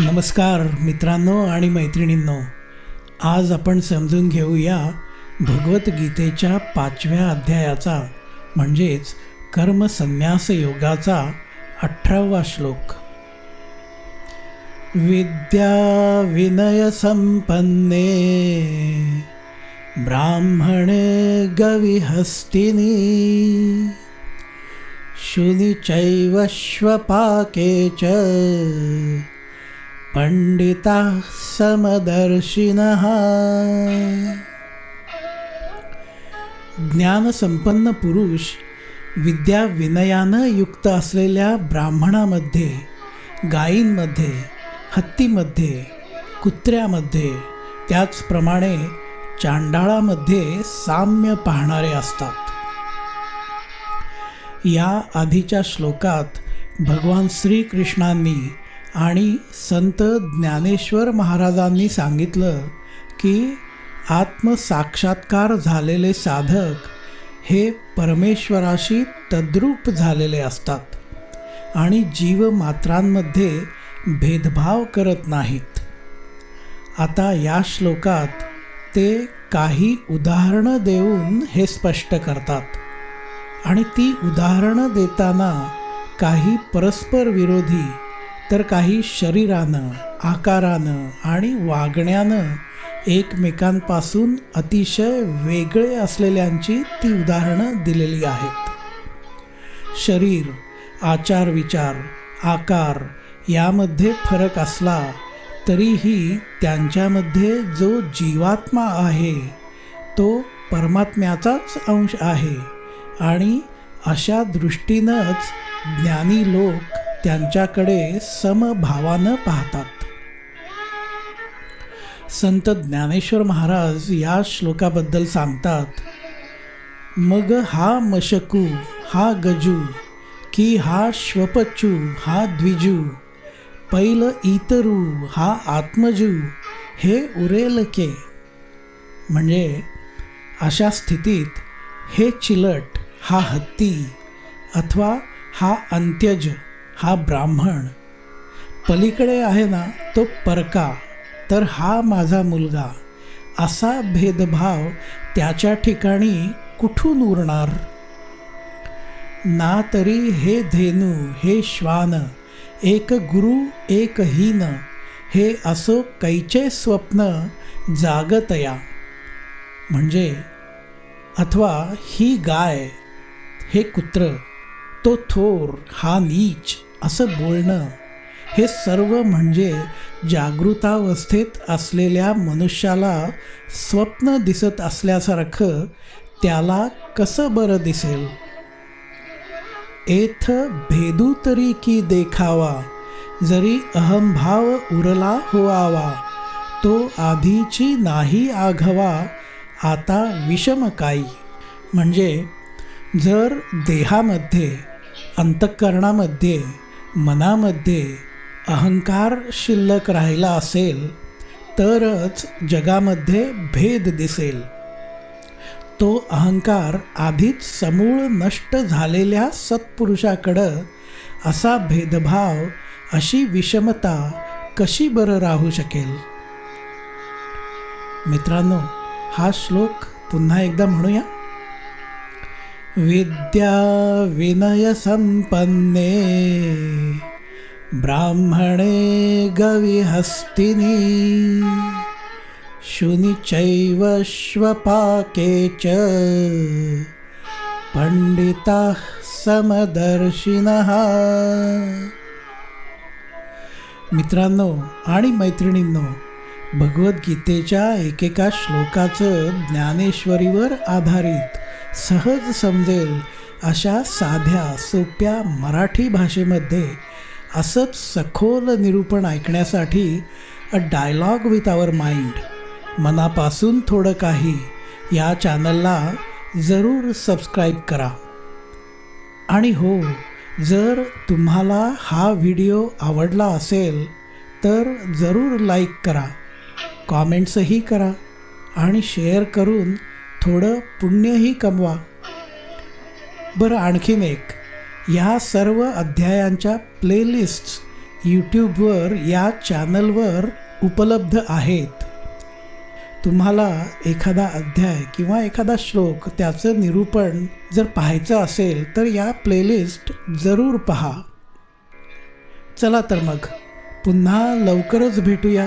नमस्कार मित्रांनो आणि मैत्रिणींनो. आज आपण समजून घेऊया भगवद्गीतेच्या पाचव्या अध्यायाचा म्हणजेच कर्मसन्यास योगाचा अठरावा श्लोक. विद्या विनय संपन्ने ब्राह्मणे गविहस्तिनी शुनिचैवश्वपाके च पंडिताः समदर्शिनः। ज्ञानसंपन्न पुरुष विद्या विनयानं युक्त असलेल्या ब्राह्मणामध्ये गायींमध्ये हत्तीमध्ये कुत्र्यामध्ये त्याचप्रमाणे चांडाळामध्ये साम्य पाहणारे असतात। या आधीच्या श्लोकात भगवान श्रीकृष्णांनी आणि संत ज्ञानेश्वर महाराजांनी सांगितलं की आत्मसाक्षात्कार झालेले साधक हे परमेश्वराशी तद्रूप झालेले असतात आणि जीवमात्रांमध्ये भेदभाव करत नाहीत. आता या श्लोकात ते काही उदाहरणं देऊन हे स्पष्ट करतात आणि ती उदाहरणं देताना काही परस्पर विरोधी तर काही शरीरानं आकारानं आणि वागण्यानं एकमेकांपासून अतिशय वेगळे असलेल्यांची ती उदाहरणं दिलेली आहेत. शरीर आचार विचार आकार यामध्ये फरक असला तरीही त्यांच्यामध्ये जो जीवात्मा आहे तो परमात्म्याचाच अंश आहे आणि अशा दृष्टीनंच ज्ञानी लोक त्यांच्याकडे समभावानं पाहतात. संत ज्ञानेश्वर महाराज या श्लोकाबद्दल सांगतात मग हा मशकू हा गजू की हा श्वपचू हा द्विजू पैल इतरू हा आत्मजू हे उरेल के? म्हणजे अशा स्थितीत हे चिलट हा हत्ती अथवा हा अंत्यज हा ब्राह्मण पलीकडे आहे ना तो परका तर हा माझा मुलगा. असा भेदभाव त्याच्या ठिकाणी कुठून उरणार? ना तरी हे धेनू हे श्वान एक गुरु एक हीन हे असो कैचे स्वप्न जागतया. म्हणजे अथवा ही गाय हे कुत्र तो थोर हा नीच असं बोलणं हे सर्व म्हणजे जागृतावस्थेत असलेल्या मनुष्याला स्वप्न दिसत असल्यासारखं त्याला कसं बरं दिसेल? एथ भेदू तरी की देखावा जरी अहंभाव उरला होआवा तो आधीची नाही आघवा आता विषमकाई म्हणजे जर देहामध्ये अंतःकरणामध्ये मनामध्ये अहंकार शिल्लक राहिला असेल तरच जगामध्ये भेद दिसेल. तो अहंकार आधीच समूळ नष्ट झालेल्या सत्पुरुषाकडं असा भेदभाव अशी विषमता कशी बरं राहू शकेल? मित्रांनो हा श्लोक पुन्हा एकदा म्हणूया. विद्या विनय संपन्ने ब्राह्मणे गविहस्तिनी। शुनिचैव श्वपाके च। पंडिताः समदर्शिनः। मित्रांनो आणि मैत्रिणींनो भगवद्गीतेच्या एकेका श्लोकाचं ज्ञानेश्वरीवर आधारित सहज समजेल अशा साध्या सोप्या मराठी भाषेमध्ये असंच सखोल निरूपण ऐकण्यासाठी a dialogue with our mind मनापासून थोडं काही या चॅनलला जरूर सबस्क्राईब करा. आणि हो जर तुम्हाला हा व्हिडिओ आवडला असेल तर जरूर लाईक करा. कॉमेंट्सही करा आणि शेअर करून थोडं पुण्यही कमवा. बरं आणखीन एक. ह्या सर्व अध्यायांच्या प्लेलिस्ट्स यूट्यूबवर या चॅनलवर उपलब्ध आहेत. तुम्हाला एखादा अध्याय किंवा एखादा श्लोक त्याचं निरूपण जर पाहायचं असेल तर या प्लेलिस्ट जरूर पहा. चला तर मग पुन्हा लवकरच भेटूया.